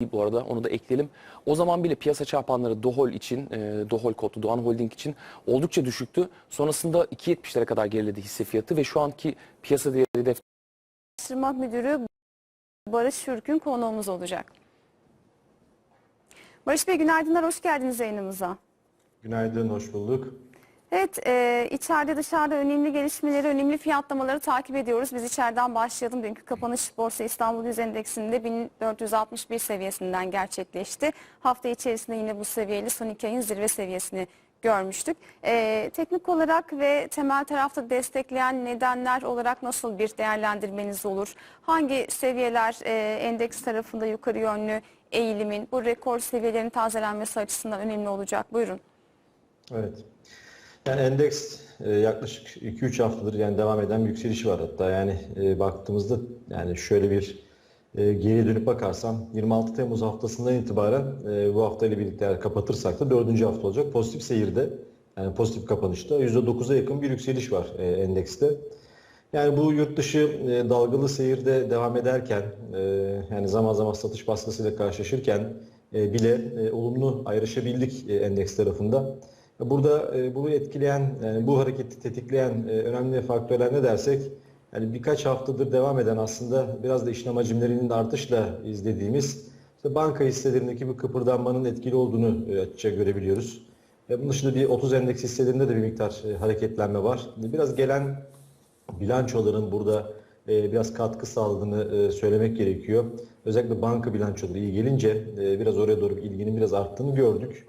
bu arada onu da ekleyelim. O zaman bile piyasa çarpanları Dohol için, e, Dohol kodlu Doğan Holding için oldukça düşüktü. Sonrasında 2.70'lere kadar geriledi hisse fiyatı ve şu anki piyasa değeri de Araştırma Müdürü Barış Şürkün konuğumuz olacak. Barış Bey günaydınlar, hoş geldiniz yayınımıza. Günaydın, hoş bulduk. Evet, e, içeride dışarıda önemli gelişmeleri, önemli fiyatlamaları takip ediyoruz. Biz içeriden başlayalım. Dünkü kapanış Borsa İstanbul Yüz Endeksinde 1461 seviyesinden gerçekleşti. Hafta içerisinde yine bu seviyeli son iki ayın zirve seviyesini görmüştük. E, teknik olarak ve temel tarafta destekleyen nedenler olarak nasıl bir değerlendirmeniz olur? Hangi seviyeler e, endeks tarafında yukarı yönlü eğilimin, bu rekor seviyelerin tazelenmesi açısından önemli olacak? Buyurun. Evet. Yani endeks e, yaklaşık 2-3 haftadır yani devam eden bir yükseliş var hatta yani e, baktığımızda yani şöyle bir e, geriye dönüp bakarsam 26 Temmuz haftasından itibaren bu haftayla birlikte eğer kapatırsak da dördüncü hafta olacak. Pozitif seyirde yani pozitif kapanışta %9'a yakın bir yükseliş var endekste. Yani bu yurt dışı dalgalı seyirde devam ederken yani zaman zaman satış baskısıyla karşılaşırken bile olumlu ayrışabildik endeks tarafında. Burada e, bunu etkileyen, yani bu hareketi tetikleyen e, önemli faktörler ne dersek, yani birkaç haftadır devam eden aslında biraz da işlem hacimlerinin artışla izlediğimiz işte banka hisselerindeki bu kıpırdanmanın etkili olduğunu e, açıkça görebiliyoruz. E, bunun dışında bir 30 endeks hisselerinde de bir miktar e, hareketlenme var. Biraz gelen bilançoların burada e, biraz katkı sağladığını e, söylemek gerekiyor. Özellikle banka bilançoları iyi gelince e, biraz oraya doğru ilginin biraz arttığını gördük.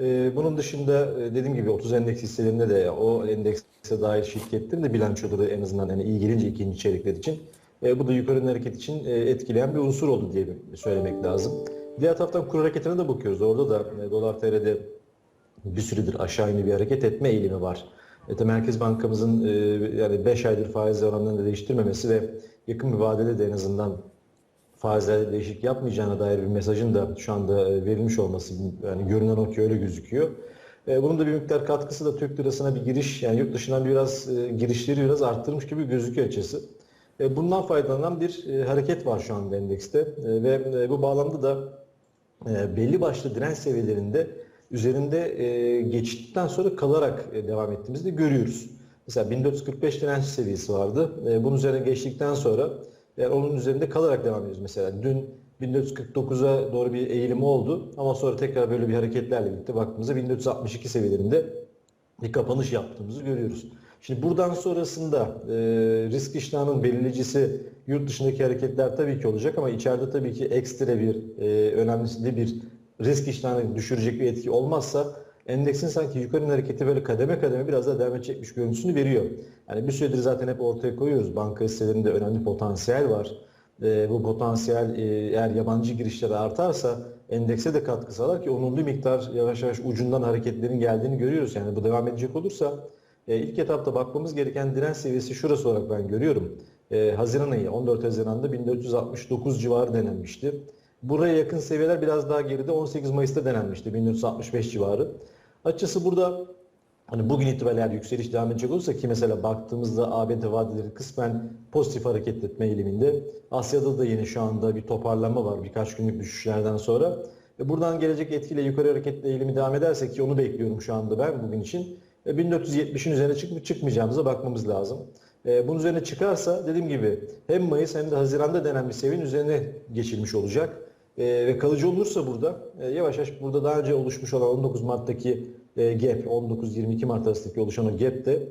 E, bunun dışında e, dediğim gibi 30 endeks hisselerinde de o endekse dair şirketlerin de bilançoları en azından yani iyi gelince ikinci çeyrekler için e, bu da yukarı hareket için e, etkileyen bir unsur oldu diye söylemek lazım. Diğer taraftan kur hareketine de bakıyoruz. Orada da e, dolar TL'de bir süredir aşağı yönlü bir hareket etme eğilimi var. Evet, Merkez Bankamızın e, yani 5 aydır faiz oranlarını değiştirmemesi ve yakın bir vadede de en azından faizlerde değişik yapmayacağına dair bir mesajın da şu anda e, verilmiş olması yani görünen o ki öyle gözüküyor. E, Bunun da bir miktar katkısı da Türk lirasına bir giriş yani yurt dışından biraz e, girişleri biraz arttırmış gibi gözüküyor açısı. Bundan faydalanan bir hareket var şu anda endekste ve bu bağlamda da belli başlı direnç seviyelerinde üzerinde geçtikten sonra kalarak devam ettiğimizi de görüyoruz. Mesela 1445 direnç seviyesi vardı. Bunun üzerine geçtikten sonra yani onun üzerinde kalarak devam ediyoruz. Mesela dün 1449'a doğru bir eğilim oldu ama sonra tekrar böyle bir hareketlerle birlikte baktığımızda 1462 seviyelerinde bir kapanış yaptığımızı görüyoruz. Şimdi buradan sonrasında e, risk iştahının belirleyicisi yurt dışındaki hareketler tabii ki olacak ama içeride tabii ki ekstra bir e, önemli bir risk iştahını düşürecek bir etki olmazsa endeksin sanki yukarı hareketi böyle kademe kademe biraz daha devam edecekmiş görüntüsünü veriyor. Yani bir süredir zaten hep ortaya koyuyoruz. Banka hisselerinde önemli potansiyel var. E, bu potansiyel e, eğer yabancı girişler artarsa endekse de katkı sağlar ki onunlu miktar yavaş yavaş ucundan hareketlerin geldiğini görüyoruz. Yani bu devam edecek olursa e, ilk etapta bakmamız gereken direnç seviyesi şurası olarak ben görüyorum. E, Haziran ayı 14 Haziran'da 1469 civarı denenmişti. Buraya yakın seviyeler biraz daha geride 18 Mayıs'ta denenmişti 1465 civarı. Açıkçası burada hani bugün itibariyle yükseliş devam edecek olursa ki mesela baktığımızda ABD vadeleri kısmen pozitif hareket etme eğiliminde. Asya'da da yine şu anda bir toparlanma var birkaç günlük düşüşlerden sonra. Ve buradan gelecek etkiyle yukarı hareketle eğilimi devam ederse ki onu bekliyorum şu anda ben bugün için. E, 1470'in üzerine çıkıp çıkmayacağımıza bakmamız lazım. E, bunun üzerine çıkarsa dediğim gibi hem Mayıs hem de Haziran'da denen bir seviyenin üzerine geçilmiş olacak. E, ve kalıcı olursa burada e, yavaş yavaş burada daha önce oluşmuş olan 19 Mart'taki e, gap 19-22 Mart arasındaki oluşan o gap de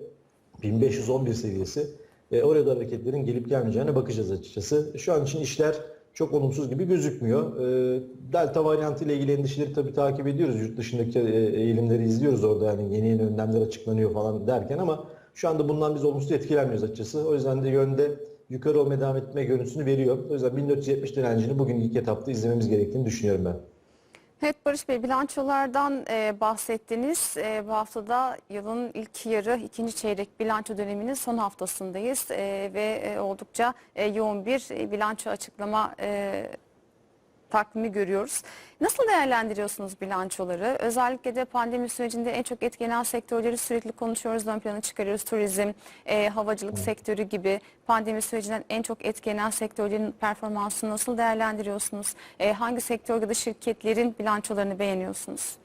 1511 seviyesi. E, oraya da hareketlerin gelip gelmeyeceğine bakacağız açıkçası. Şu an için işler çok olumsuz gibi gözükmüyor. E, Delta varyantı ile ilgili endişeleri tabii takip ediyoruz. Yurt dışındaki e, eğilimleri izliyoruz orada yani yeni yeni önlemler açıklanıyor falan derken ama şu anda bundan biz olumsuz etkilenmiyoruz açıkçası. O yüzden de yönde yukarı olmaya devam etme görüntüsünü veriyor. O yüzden 1470 direncini bugün ilk etapta izlememiz gerektiğini düşünüyorum ben. Evet Barış Bey bilançolardan e, bahsettiniz. E, bu haftada yılın ilk yarı ikinci çeyrek bilanço döneminin son haftasındayız e, ve e, oldukça e, yoğun bir e, bilanço açıklama e, takvimi görüyoruz. Nasıl değerlendiriyorsunuz bilançoları? Özellikle de pandemi sürecinde en çok etkilenen sektörleri sürekli konuşuyoruz, ön plana çıkarıyoruz. Turizm, e, havacılık sektörü gibi pandemi sürecinden en çok etkilenen sektörlerin performansını nasıl değerlendiriyorsunuz? E, hangi sektör ya da şirketlerin bilançolarını beğeniyorsunuz?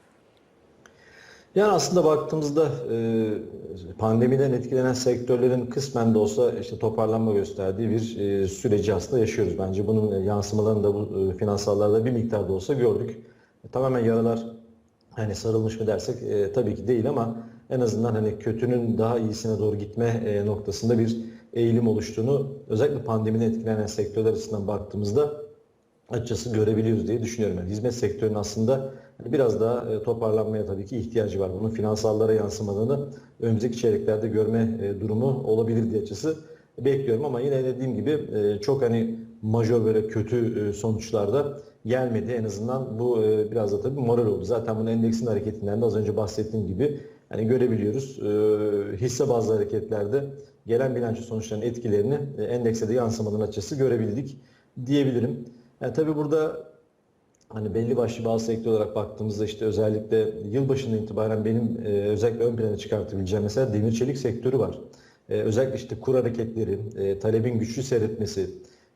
Yani aslında baktığımızda e, pandemiden etkilenen sektörlerin kısmen de olsa işte toparlanma gösterdiği bir e, süreci aslında yaşıyoruz. Bence bunun yansımalarını da bu e, finansallarda bir miktar da olsa gördük. Tamamen yaralar hani sarılmış mı dersek tabii ki değil ama en azından hani kötünün daha iyisine doğru gitme noktasında bir eğilim oluştuğunu özellikle pandemiden etkilenen sektörler açısından baktığımızda açıkçası görebiliyoruz diye düşünüyorum. Yani hizmet sektörünün aslında biraz daha e, toparlanmaya tabii ki ihtiyacı var. Bunun finansallara yansımadığını önümüzdeki çeyreklerde görme e, durumu olabilir diye açısı bekliyorum ama yine dediğim gibi e, çok hani majör böyle kötü sonuçlarda gelmedi. En azından bu biraz da tabii moral oldu. Zaten bunu endeksin hareketinden de az önce bahsettiğim gibi hani görebiliyoruz. Hisse bazlı hareketlerde gelen bilanço sonuçlarının etkilerini endekse de yansımadan açısı görebildik diyebilirim. Yani tabii burada hani belli başlı bazı sektör olarak baktığımızda işte özellikle yılbaşından itibaren benim e, özellikle ön plana çıkartabileceğim mesela demir çelik sektörü var. E, özellikle işte kur hareketleri, e, talebin güçlü seyretmesi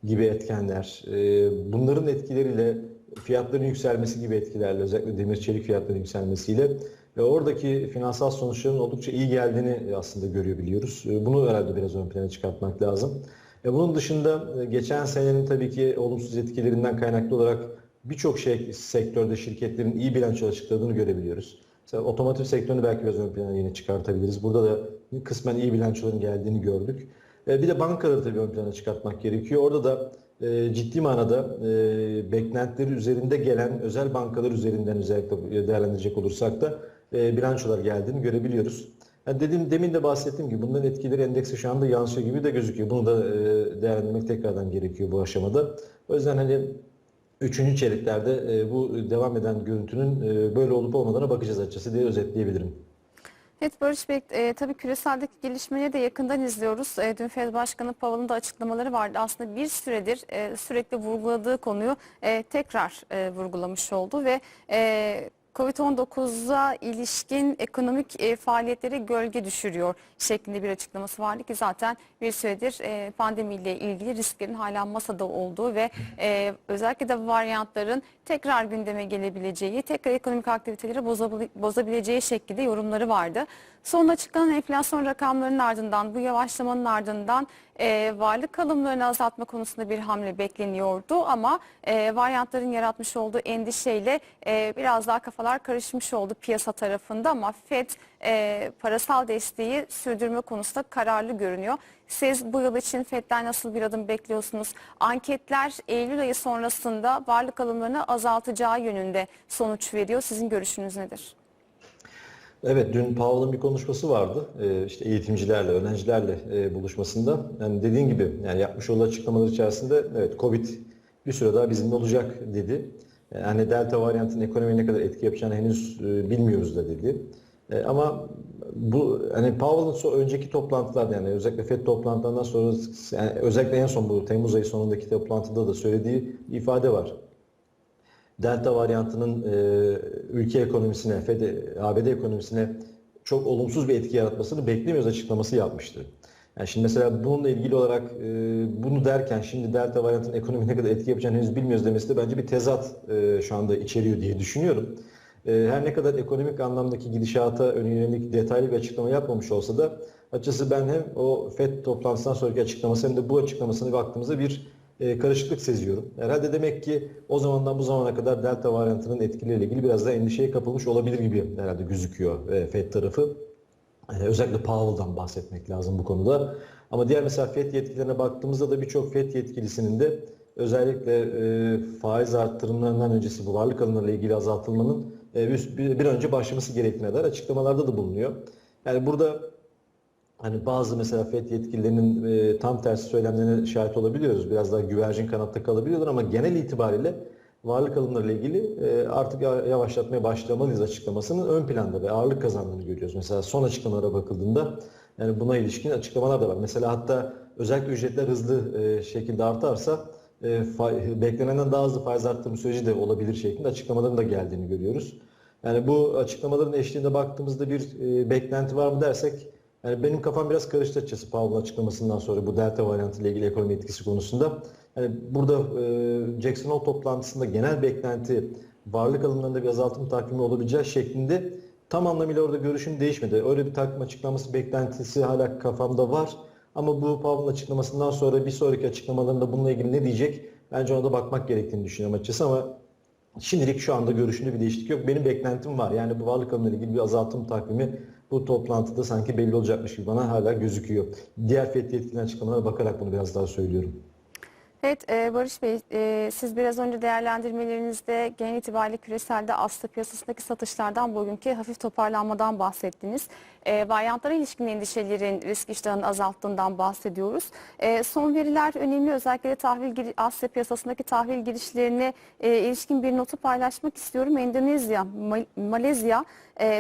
gibi etkenler, e, bunların etkileriyle fiyatların yükselmesi gibi etkilerle özellikle demir çelik fiyatlarının yükselmesiyle ve oradaki finansal sonuçların oldukça iyi geldiğini aslında görebiliyoruz. E, bunu herhalde biraz ön plana çıkartmak lazım. E, bunun dışında e, geçen senenin tabii ki olumsuz etkilerinden kaynaklı olarak birçok şey sektörde şirketlerin iyi bilanço açıkladığını görebiliyoruz. Mesela otomotiv sektörünü belki biraz ön plana yine çıkartabiliriz. Burada da kısmen iyi bilançoların geldiğini gördük. E, bir de bankaları tabii ön plana çıkartmak gerekiyor. Orada da e, ciddi manada e, beklentileri üzerinde gelen özel bankalar üzerinden özellikle değerlendirecek olursak da bilançolar geldiğini görebiliyoruz. Yani dediğim, demin de bahsettiğim gibi bunların etkileri endekse şu anda yansıyor gibi de gözüküyor. Bunu da değerlendirmek tekrardan gerekiyor bu aşamada. O yüzden hani Üçüncü çeyreklerde e, bu devam eden görüntünün e, böyle olup olmadığına bakacağız açıkçası diye özetleyebilirim. Evet Barış Bey, e, tabii küreseldeki gelişmeleri de yakından izliyoruz. E, dün Fed Başkanı Powell'ın da açıklamaları vardı. Aslında bir süredir e, sürekli vurguladığı konuyu e, tekrar e, vurgulamış oldu ve e, Covid-19'a ilişkin ekonomik e, faaliyetlere gölge düşürüyor şeklinde bir açıklaması vardı ki zaten bir süredir e, pandemiyle ilgili risklerin hala masada olduğu ve e, özellikle de varyantların tekrar gündeme gelebileceği, tekrar ekonomik aktiviteleri bozabile- bozabileceği şekilde yorumları vardı. Son açıklanan enflasyon rakamlarının ardından, bu yavaşlamanın ardından e, varlık alımlarını azaltma konusunda bir hamle bekleniyordu ama e, varyantların yaratmış olduğu endişeyle e, biraz daha kafalar karışmış oldu piyasa tarafında ama FED e, parasal desteği sürdürme konusunda kararlı görünüyor. Siz bu yıl için FED'den nasıl bir adım bekliyorsunuz? Anketler Eylül ayı sonrasında varlık alımlarını azaltacağı yönünde sonuç veriyor. Sizin görüşünüz nedir? Evet, dün Powell'ın bir konuşması vardı. Ee, işte eğitimcilerle, öğrencilerle e, buluşmasında. Yani dediğin gibi yani yapmış olduğu açıklamalar içerisinde evet Covid bir süre daha bizimle olacak dedi. Yani Delta varyantının ekonomiye ne kadar etki yapacağını henüz e, bilmiyoruz da dedi. E, ama bu hani Powell'ın so önceki toplantılarda yani özellikle FED toplantılarından sonra yani özellikle en son bu Temmuz ayı sonundaki toplantıda da söylediği ifade var. Delta varyantının e, ülke ekonomisine, FED, ABD ekonomisine çok olumsuz bir etki yaratmasını beklemiyoruz açıklaması yapmıştı. Yani şimdi mesela bununla ilgili olarak e, bunu derken şimdi Delta varyantının ekonomi ne kadar etki yapacağını henüz bilmiyoruz demesi de bence bir tezat e, şu anda içeriyor diye düşünüyorum. E, her ne kadar ekonomik anlamdaki gidişata yönelik detaylı bir açıklama yapmamış olsa da açıkçası ben hem o FED toplantısından sonraki açıklaması hem de bu açıklamasını baktığımızda bir e, karışıklık seziyorum. Herhalde demek ki o zamandan bu zamana kadar delta varyantının etkileriyle ilgili biraz da endişeye kapılmış olabilir gibi herhalde gözüküyor e, FED tarafı. E, özellikle Powell'dan bahsetmek lazım bu konuda. Ama diğer mesela FED yetkililerine baktığımızda da birçok FED yetkilisinin de özellikle e, faiz arttırımlarından öncesi bu varlık alımlarıyla ilgili azaltılmanın e, bir, bir önce başlaması gerektiğine dair açıklamalarda da bulunuyor. Yani burada Hani bazı mesela FED yetkililerinin e, tam tersi söylemlerine şahit olabiliyoruz. Biraz daha güvercin kanatta kalabiliyorlar ama genel itibariyle varlık alımlarıyla ilgili e, artık yavaşlatmaya başlamalıyız açıklamasının ön planda ve ağırlık kazandığını görüyoruz. Mesela son açıklamalara bakıldığında yani buna ilişkin açıklamalar da var. Mesela hatta özellikle ücretler hızlı e, şekilde artarsa e, fa- beklenenden daha hızlı faiz arttırma süreci de olabilir şeklinde açıklamaların da geldiğini görüyoruz. Yani bu açıklamaların eşliğinde baktığımızda bir e, beklenti var mı dersek yani benim kafam biraz karıştı açıkçası Powell'ın açıklamasından sonra bu delta varyantı ile ilgili ekonomi etkisi konusunda. Yani burada e, Jackson Hole toplantısında genel beklenti varlık alımlarında bir azaltım takvimi olabileceği şeklinde tam anlamıyla orada görüşüm değişmedi. Öyle bir takvim açıklaması beklentisi hala kafamda var. Ama bu Powell'ın açıklamasından sonra bir sonraki açıklamalarında bununla ilgili ne diyecek? Bence ona da bakmak gerektiğini düşünüyorum açıkçası ama Şimdilik şu anda görüşünde bir değişiklik yok. Benim beklentim var. Yani bu varlık alımıyla ilgili bir azaltım takvimi bu toplantıda sanki belli olacakmış gibi bana hala gözüküyor. Diğer FED yetkililerin açıklamalara bakarak bunu biraz daha söylüyorum. Evet e, Barış Bey e, siz biraz önce değerlendirmelerinizde genel itibariyle küreselde Asya piyasasındaki satışlardan bugünkü hafif toparlanmadan bahsettiniz. E, varyantlara ilişkin endişelerin risk iştahını azalttığından bahsediyoruz. E, son veriler önemli özellikle de tahvil Asya piyasasındaki tahvil girişlerine ilişkin bir notu paylaşmak istiyorum. Endonezya, Ma- Malezya,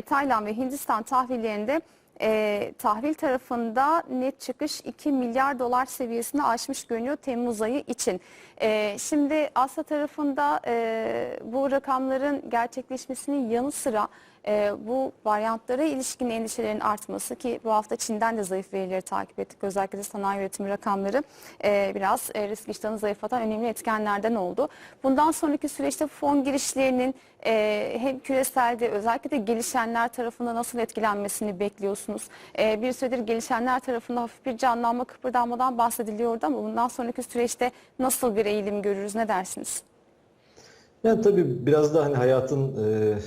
Tayland ve Hindistan tahvillerinde e, tahvil tarafında net çıkış 2 milyar dolar seviyesini aşmış görünüyor Temmuz ayı için. E, şimdi Asya tarafında e, bu rakamların gerçekleşmesinin yanı sıra e, bu varyantlara ilişkin endişelerin artması ki bu hafta Çin'den de zayıf verileri takip ettik. Özellikle de sanayi üretimi rakamları e, biraz e, risk iştahını zayıflatan önemli etkenlerden oldu. Bundan sonraki süreçte fon girişlerinin e, hem küreselde özellikle de gelişenler tarafında nasıl etkilenmesini bekliyorsunuz? E, bir süredir gelişenler tarafında hafif bir canlanma kıpırdanmadan bahsediliyordu ama bundan sonraki süreçte nasıl bir eğilim görürüz ne dersiniz? Yani tabii biraz da hani hayatın e,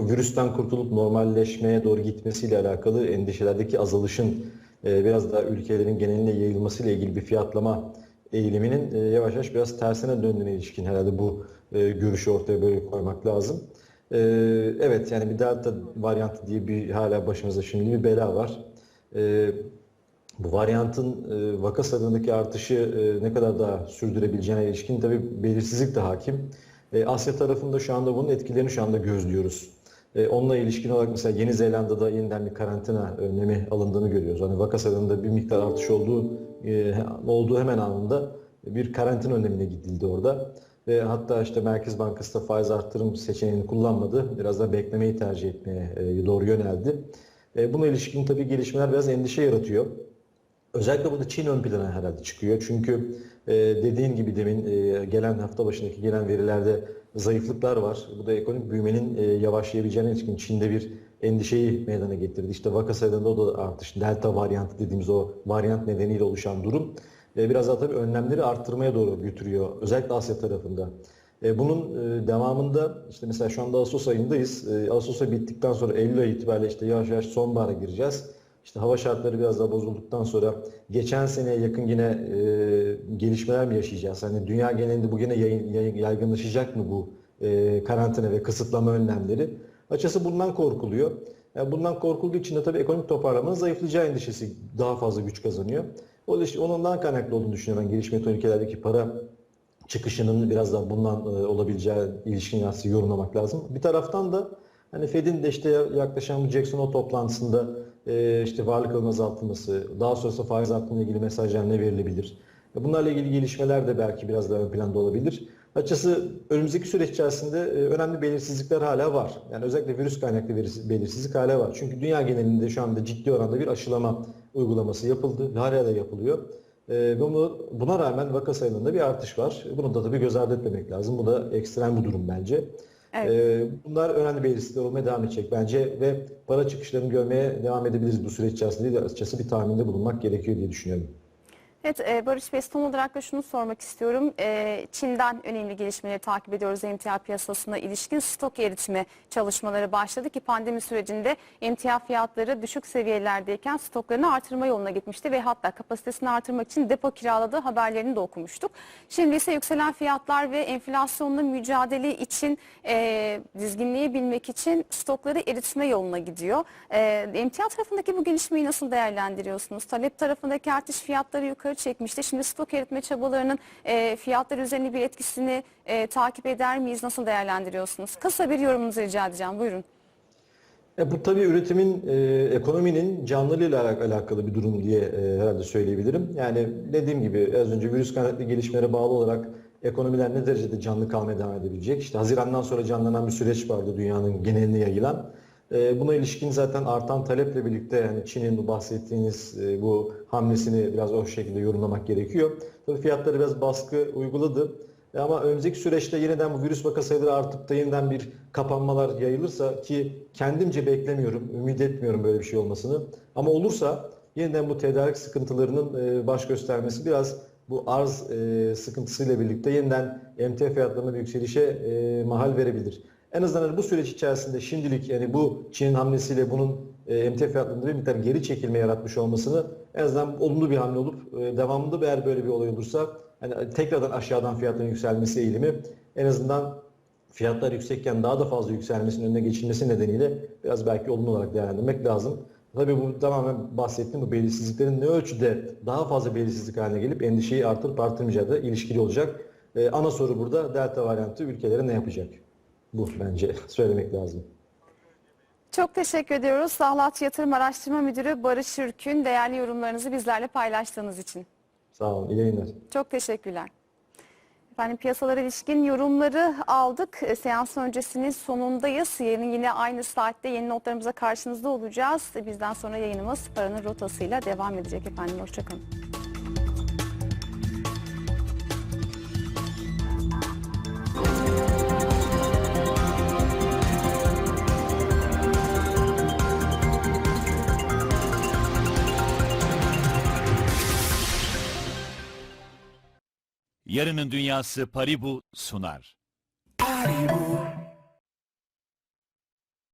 virüsten kurtulup normalleşmeye doğru gitmesiyle alakalı endişelerdeki azalışın e, biraz daha ülkelerin geneline yayılmasıyla ilgili bir fiyatlama eğiliminin e, yavaş yavaş biraz tersine döndüğüne ilişkin herhalde bu e, görüşü ortaya böyle koymak lazım. Evet yani bir delta varyantı diye bir hala başımızda şimdi bir bela var. Bu varyantın vaka sayılarındaki artışı ne kadar daha sürdürebileceğine ilişkin tabii belirsizlik de hakim. Asya tarafında şu anda bunun etkilerini şu anda gözlüyoruz. E, onunla ilişkin olarak mesela Yeni Zelanda'da yeniden bir karantina önlemi alındığını görüyoruz. Hani vaka sayılarında bir miktar artış olduğu e, olduğu hemen anında bir karantina önlemine gidildi orada. Ve hatta işte Merkez Bankası da faiz arttırım seçeneğini kullanmadı. Biraz da beklemeyi tercih etmeye e, doğru yöneldi. E, buna ilişkin tabii gelişmeler biraz endişe yaratıyor. Özellikle burada Çin ön plana herhalde çıkıyor. Çünkü e, dediğin gibi demin gelen hafta başındaki gelen verilerde zayıflıklar var. Bu da ekonomik büyümenin e, yavaşlayabileceğine ilişkin Çin'de bir endişeyi meydana getirdi. İşte vaka sayılarında da artış. Delta varyantı dediğimiz o varyant nedeniyle oluşan durum e, biraz daha tabii önlemleri arttırmaya doğru götürüyor. Özellikle Asya tarafında. E, Bunun e, devamında işte mesela şu anda Ağustos ayındayız. E, Ağustos bittikten sonra Eylül ayı itibariyle işte yavaş yavaş sonbahara gireceğiz. İşte hava şartları biraz daha bozulduktan sonra geçen seneye yakın yine e, gelişmeler mi yaşayacağız? Hani dünya genelinde bu yine yaygınlaşacak mı bu e, karantina ve kısıtlama önlemleri? Açıkçası bundan korkuluyor. Yani bundan korkulduğu için de tabii ekonomik toparlamanın zayıflayacağı endişesi daha fazla güç kazanıyor. O işte ondan kaynaklı olduğunu düşünüyorum ben gelişmekte olan ülkelerdeki para çıkışının biraz daha bundan e, olabileceği ilişkin yansıyı yorumlamak lazım. Bir taraftan da hani Fed'in de işte yaklaşan bu Jackson Hole toplantısında e, işte varlık alımı azaltılması, daha sonrasında faiz arttırımıyla ilgili mesajlar ne verilebilir? E, Bunlarla ilgili gelişmeler de belki biraz daha ön planda olabilir. Açıkçası önümüzdeki süreç içerisinde e, önemli belirsizlikler hala var. Yani özellikle virüs kaynaklı belirsiz- belirsizlik hala var. Çünkü dünya genelinde şu anda ciddi oranda bir aşılama uygulaması yapıldı ve hala da yapılıyor. E, ve bunu, buna rağmen vaka sayılarında bir artış var. Bunu da tabii göz ardı etmemek lazım. Bu da ekstrem bir durum bence. Evet. E, bunlar önemli belirsizlikler olmaya devam edecek bence ve para çıkışlarını görmeye devam edebiliriz bu süreç içerisinde. Açıkçası bir tahminde bulunmak gerekiyor diye düşünüyorum. Evet e, Barış Bey son olarak da şunu sormak istiyorum. E, Çin'den önemli gelişmeleri takip ediyoruz emtia piyasasına ilişkin stok eritme çalışmaları başladı ki pandemi sürecinde emtia fiyatları düşük seviyelerdeyken stoklarını artırma yoluna gitmişti ve hatta kapasitesini artırmak için depo kiraladığı haberlerini de okumuştuk. Şimdi ise yükselen fiyatlar ve enflasyonla mücadele için e, dizginleyebilmek için stokları eritme yoluna gidiyor. E, emtia tarafındaki bu gelişmeyi nasıl değerlendiriyorsunuz? Talep tarafındaki artış fiyatları yukarı çekmişti. Şimdi stok eritme çabalarının e, fiyatlar üzerine bir etkisini e, takip eder miyiz? Nasıl değerlendiriyorsunuz? Kısa bir yorumunuzu rica edeceğim. Buyurun. E, bu tabii üretimin, e, ekonominin canlılığıyla alak- alakalı bir durum diye e, herhalde söyleyebilirim. Yani dediğim gibi az önce virüs kaynaklı gelişmelere bağlı olarak ekonomiler ne derecede canlı kalmaya devam edebilecek? İşte Haziran'dan sonra canlanan bir süreç vardı dünyanın geneline yayılan. E, buna ilişkin zaten artan taleple birlikte yani Çin'in bu bahsettiğiniz e, bu hamlesini biraz o şekilde yorumlamak gerekiyor. Tabii fiyatları biraz baskı uyguladı. E, Ama önümüzdeki süreçte yeniden bu virüs vaka sayıları artıp da yeniden bir kapanmalar yayılırsa ki kendimce beklemiyorum, ümit etmiyorum böyle bir şey olmasını. Ama olursa yeniden bu tedarik sıkıntılarının e, baş göstermesi biraz bu arz sıkıntısıyla birlikte yeniden emtia fiyatlarına bir yükselişe mahal verebilir. En azından hani bu süreç içerisinde şimdilik yani bu Çin'in hamlesiyle bunun e, emtia fiyatlarında bir miktar geri çekilme yaratmış olmasını en azından olumlu bir hamle olup e, devamında eğer böyle bir olay olursa hani tekrardan aşağıdan fiyatların yükselmesi eğilimi en azından fiyatlar yüksekken daha da fazla yükselmesinin önüne geçilmesi nedeniyle biraz belki olumlu olarak değerlendirmek lazım. Tabii bu tamamen bahsettiğim bu belirsizliklerin ne ölçüde daha fazla belirsizlik haline gelip endişeyi artırıp artırmayacağı da ilişkili olacak. Ee, ana soru burada delta varyantı ülkelere ne yapacak? Bu bence söylemek lazım. Çok teşekkür ediyoruz. Sahlat Yatırım Araştırma Müdürü Barış Ürkün değerli yorumlarınızı bizlerle paylaştığınız için. Sağ olun, iyi yayınlar. Çok teşekkürler. Efendim piyasalara ilişkin yorumları aldık. E, Seans öncesinin sonundayız. Yarın yine aynı saatte yeni notlarımıza karşınızda olacağız. Bizden sonra yayınımız paranın rotasıyla devam edecek efendim. Hoşçakalın. Yarının Dünyası Paribu sunar. Paribu,